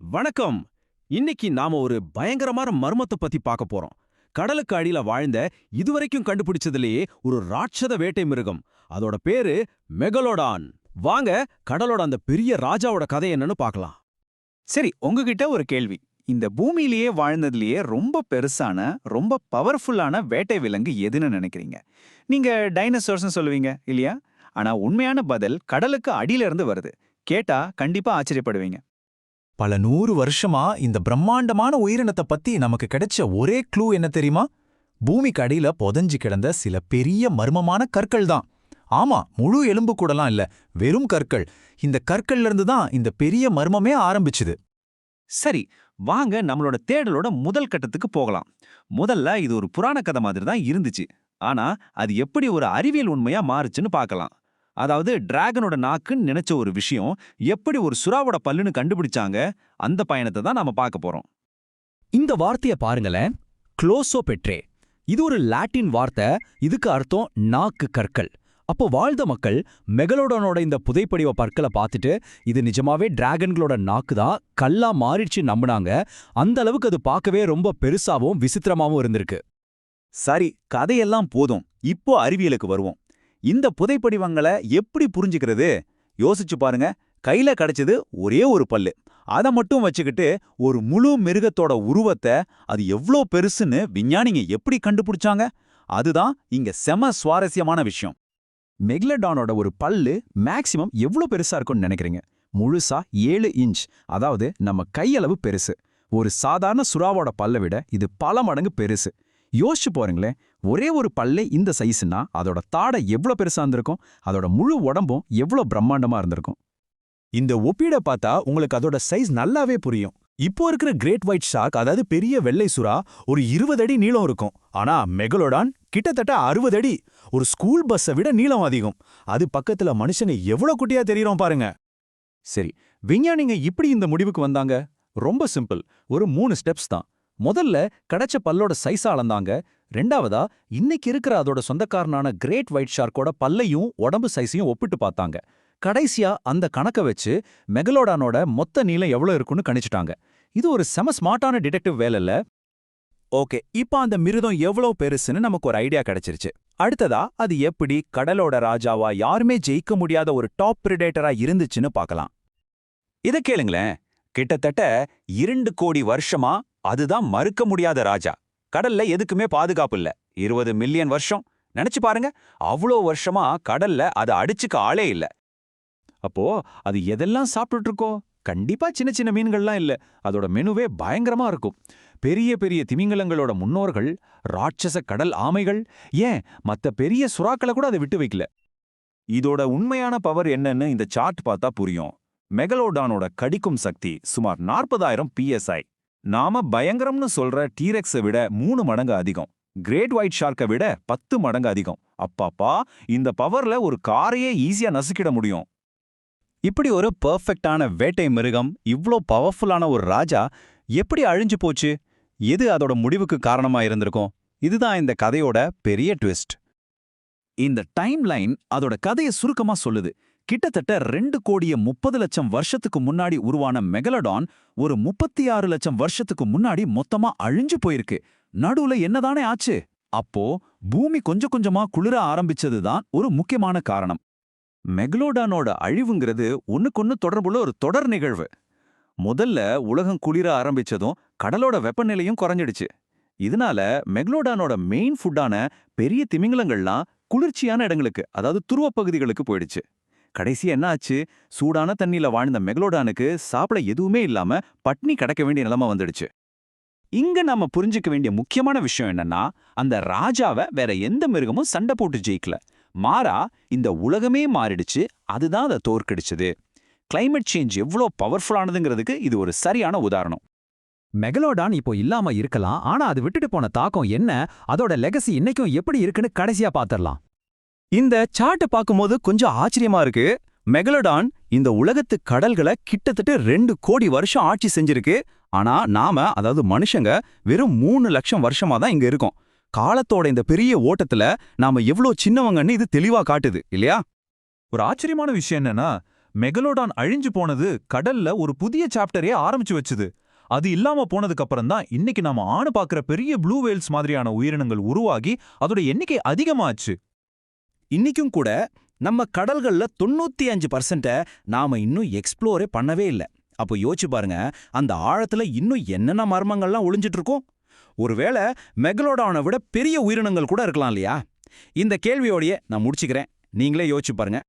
வணக்கம். இன்னைக்கு நாம ஒரு பயங்கரமான மர்மத்தை பத்தி பார்க்க போறோம். கடலுக்கு அடியில வாழ்ந்த இதுவரைக்கும் கண்டுபிடிச்சதுலயே ஒரு ராட்சத வேட்டை மிருகம். அதோட பேரு மெகலோடான். வாங்க கடலோட அந்த பெரிய ராஜாவோட கதை என்னன்னு பார்க்கலாம். சரி உங்ககிட்ட ஒரு கேள்வி. இந்த பூமியிலேயே வாழ்ந்ததுலயே ரொம்ப பெருசான ரொம்ப பவர்ஃபுல்லான வேட்டை விலங்கு எதுன்னு நினைக்கிறீங்க? நீங்க டைனோசர்ஸ்னு சொல்லுவீங்க இல்லையா? ஆனா உண்மையான பதில் கடலுக்கு அடியில இருந்து வருது. கேட்டா கண்டிப்பா ஆச்சரியப்படுவீங்க. பல நூறு வருஷமா இந்த பிரம்மாண்டமான உயிரினத்தை பத்தி நமக்கு கிடைச்ச ஒரே க்ளூ என்ன தெரியுமா? பூமிக்கு அடியில புதஞ்சு கிடந்த சில பெரிய மர்மமான கற்கள் தான். ஆமா முழு எலும்பு கூடலாம் இல்ல வெறும் கற்கள். இந்த கற்கள்ல இருந்து தான் இந்த பெரிய மர்மமே ஆரம்பிச்சுது. சரி வாங்க நம்மளோட தேடலோட முதல் கட்டத்துக்கு போகலாம். முதல்ல இது ஒரு புராண கதை மாதிரி தான் இருந்துச்சு. ஆனா அது எப்படி ஒரு அறிவியல் உண்மையா மாறுச்சுன்னு பார்க்கலாம். அதாவது டிராகனோட நாக்குன்னு நினைச்ச ஒரு விஷயம் எப்படி ஒரு சுறாவோட பல்லுன்னு கண்டுபிடிச்சாங்க அந்த பயணத்தை தான் நாம பார்க்க போறோம். இந்த வார்த்தைய பாருங்களேன். க்ளோசோ பெட்ரே இது ஒரு லாட்டின் வார்த்தை இதுக்கு அர்த்தம் நாக்கு கற்கள். அப்போ வாழ்ந்த மக்கள் மெகலோடனோட இந்த புதைப்படிவ பற்களை பார்த்துட்டு இது நிஜமாவே டிராகன்களோட நாக்கு தான் கல்லா மாறிடுச்சு நம்பினாங்க. அந்த அளவுக்கு அது பார்க்கவே ரொம்ப பெருசாவும் விசித்திரமாவும் இருந்திருக்கு. சரி கதையெல்லாம் போதும். இப்போ அறிவியலுக்கு வருவோம். இந்த புதைப்படிவங்களை எப்படி புரிஞ்சுக்கிறது? யோசிச்சு பாருங்க. கையில கிடைச்சது ஒரே ஒரு பல்லு. அதை மட்டும் வச்சுக்கிட்டு ஒரு முழு மிருகத்தோட உருவத்தை அது எவ்ளோ பெருசுன்னு விஞ்ஞானிங்க எப்படி கண்டுபிடிச்சாங்க? அதுதான் இங்க செம சுவாரஸ்யமான விஷயம். மெக்லடானோட ஒரு பல்லு மேக்சிமம் எவ்வளோ பெருசா இருக்கும்னு நினைக்கிறீங்க? முழுசா ஏழு இன்ச். அதாவது நம்ம கையளவு பெருசு. ஒரு சாதாரண சுறாவோட பல்லை விட இது பல மடங்கு பெருசு. யோசிச்சு போறீங்களேன் ஒரே ஒரு பல்லே இந்த சைஸ்னா அதோட தாடை எவ்வளோ பெருசா இருந்திருக்கும் அதோட முழு உடம்பும் எவ்வளோ பிரம்மாண்டமா இருந்திருக்கும். இந்த ஒப்பீட பார்த்தா உங்களுக்கு அதோட சைஸ் நல்லாவே புரியும். இப்போ இருக்கிற கிரேட் ஒயிட் ஷாக் அதாவது பெரிய வெள்ளை சுறா ஒரு இருபது அடி நீளம் இருக்கும். ஆனா மெகலோடான் கிட்டத்தட்ட அறுபது அடி. ஒரு ஸ்கூல் பஸ்ஸை விட நீளம் அதிகம். அது பக்கத்துல மனுஷங்க எவ்வளவு குட்டியா தெரியறோம் பாருங்க. சரி விஞ்ஞானிங்க இப்படி இந்த முடிவுக்கு வந்தாங்க? ரொம்ப சிம்பிள். ஒரு மூணு ஸ்டெப்ஸ் தான். முதல்ல கிடைச்ச பல்லோட சைஸா அளந்தாங்க. ரெண்டாவதா இன்னைக்கு இருக்கிற அதோட சொந்தக்காரனான கிரேட் ஒயிட் ஷார்க்கோட பல்லையும் உடம்பு சைஸையும் ஒப்பிட்டு பார்த்தாங்க. கடைசியா அந்த கணக்க வச்சு மெகலோடானோட மொத்த நீளம் எவ்வளவு இருக்குன்னு கணிச்சிட்டாங்க. இது ஒரு செம ஸ்மார்ட்டான டிடெக்டிவ் வேலைல ஓகே இப்போ அந்த மிருதம் எவ்வளவு பெருசுன்னு நமக்கு ஒரு ஐடியா கிடைச்சிருச்சு. அடுத்ததா அது எப்படி கடலோட ராஜாவா யாருமே ஜெயிக்க முடியாத ஒரு டாப் பிரிடேட்டரா இருந்துச்சுன்னு பார்க்கலாம். இத கேளுங்களேன். கிட்டத்தட்ட இரண்டு கோடி வருஷமா அதுதான் மறுக்க முடியாத ராஜா. கடல்ல எதுக்குமே பாதுகாப்பு இல்ல. இருபது மில்லியன் வருஷம். நினைச்சு பாருங்க அவ்வளோ வருஷமா கடல்ல அதை அடிச்சுக்க ஆளே இல்ல. அப்போ அது எதெல்லாம் சாப்பிட்டுட்டு இருக்கோ? கண்டிப்பா சின்ன சின்ன மீன்கள்லாம் இல்ல. அதோட மெனுவே பயங்கரமா இருக்கும். பெரிய பெரிய திமிங்கலங்களோட முன்னோர்கள் ராட்சச கடல் ஆமைகள் ஏன் மத்த பெரிய சுறாக்களை கூட அதை விட்டு வைக்கல? இதோட உண்மையான பவர் என்னன்னு இந்த சார்ட் பார்த்தா புரியும். மெகலோடானோட கடிக்கும் சக்தி சுமார் நாற்பதாயிரம் பிஎஸ்ஐ நாம பயங்கரம்னு சொல்ற டீரெக்ஸை விட மூணு மடங்கு அதிகம். கிரேட் ஒயிட் ஷார்க்கை விட பத்து மடங்கு அதிகம். அப்பாப்பா இந்த பவர்ல ஒரு காரையே ஈஸியா நசுக்கிட முடியும். இப்படி ஒரு பர்ஃபெக்டான வேட்டை மிருகம் இவ்ளோ பவர்ஃபுல்லான ஒரு ராஜா எப்படி அழிஞ்சு போச்சு? எது அதோட முடிவுக்கு காரணமா இருந்திருக்கும்? இதுதான் இந்த கதையோட பெரிய ட்விஸ்ட் இந்த டைம் லைன் அதோட கதையை சுருக்கமா சொல்லுது. கிட்டத்தட்ட ரெண்டு கோடிய முப்பது லட்சம் வருஷத்துக்கு முன்னாடி உருவான மெகலடான் ஒரு முப்பத்தி ஆறு லட்சம் வருஷத்துக்கு முன்னாடி மொத்தமா அழிஞ்சு போயிருக்கு. நடுவுல என்னதானே ஆச்சு? அப்போ பூமி கொஞ்சம் கொஞ்சமா குளிர ஆரம்பிச்சதுதான் ஒரு முக்கியமான காரணம். மெகலோடானோட அழிவுங்கிறது ஒண்ணுக்கொன்னு தொடர்புள்ள ஒரு தொடர் நிகழ்வு. முதல்ல உலகம் குளிர ஆரம்பிச்சதும் கடலோட வெப்பநிலையும் குறைஞ்சிடுச்சு. இதனால மெக்லோடானோட மெயின் ஃபுட்டான பெரிய திமிங்கலங்கள்லாம் குளிர்ச்சியான இடங்களுக்கு அதாவது துருவப் பகுதிகளுக்கு போயிடுச்சு. கடைசி என்ன ஆச்சு? சூடான தண்ணியில வாழ்ந்த மெகலோடானுக்கு சாப்பிட எதுவுமே இல்லாம பட்னி கிடக்க வேண்டிய நிலைமை வந்துடுச்சு. இங்க நாம புரிஞ்சுக்க வேண்டிய முக்கியமான விஷயம் என்னன்னா அந்த ராஜாவை வேற எந்த மிருகமும் சண்டை போட்டு ஜெயிக்கல. மாறா இந்த உலகமே மாறிடுச்சு. அதுதான் அதை தோற்கடிச்சது. கிளைமேட் சேஞ்ச் எவ்வளோ பவர்ஃபுல்லானதுங்கிறதுக்கு இது ஒரு சரியான உதாரணம். மெகலோடான் இப்போ இல்லாம இருக்கலாம். ஆனா அது விட்டுட்டு போன தாக்கம் என்ன? அதோட லெகசி இன்னைக்கும் எப்படி இருக்குன்னு கடைசியா பாத்திரலாம். இந்த சார்ட்டை பார்க்கும்போது கொஞ்சம் ஆச்சரியமா இருக்கு. மெகலடான் இந்த உலகத்து கடல்களை கிட்டத்தட்ட ரெண்டு கோடி வருஷம் ஆட்சி செஞ்சிருக்கு. ஆனா நாம அதாவது மனுஷங்க வெறும் மூணு லட்சம் வருஷமா தான் இங்க இருக்கோம். காலத்தோட இந்த பெரிய ஓட்டத்துல நாம எவ்ளோ சின்னவங்கன்னு இது தெளிவா காட்டுது இல்லையா? ஒரு ஆச்சரியமான விஷயம் என்னன்னா மெகலோடான் அழிஞ்சு போனது கடல்ல ஒரு புதிய சாப்டரே ஆரம்பிச்சு வச்சுது. அது இல்லாம போனதுக்கு அப்புறம் தான் இன்னைக்கு நாம ஆணு பாக்குற பெரிய ப்ளூ வேல்ஸ் மாதிரியான உயிரினங்கள் உருவாகி அதோட எண்ணிக்கை அதிகமாச்சு. இன்னிக்கும் கூட நம்ம கடல்கள்ல தொண்ணூத்தி அஞ்சு பர்சன்ட நாம இன்னும் எக்ஸ்ப்ளோரே பண்ணவே இல்ல. அப்போ யோசிச்சு பாருங்க அந்த ஆழத்துல இன்னும் என்னென்ன மர்மங்கள்லாம் ஒளிஞ்சிட்டு இருக்கும் ஒருவேளை மெகலோடானை விட பெரிய உயிரினங்கள் கூட இருக்கலாம் இல்லையா? இந்த கேள்வியோடயே நான் முடிச்சுக்கிறேன். நீங்களே யோசிச்சு பாருங்க.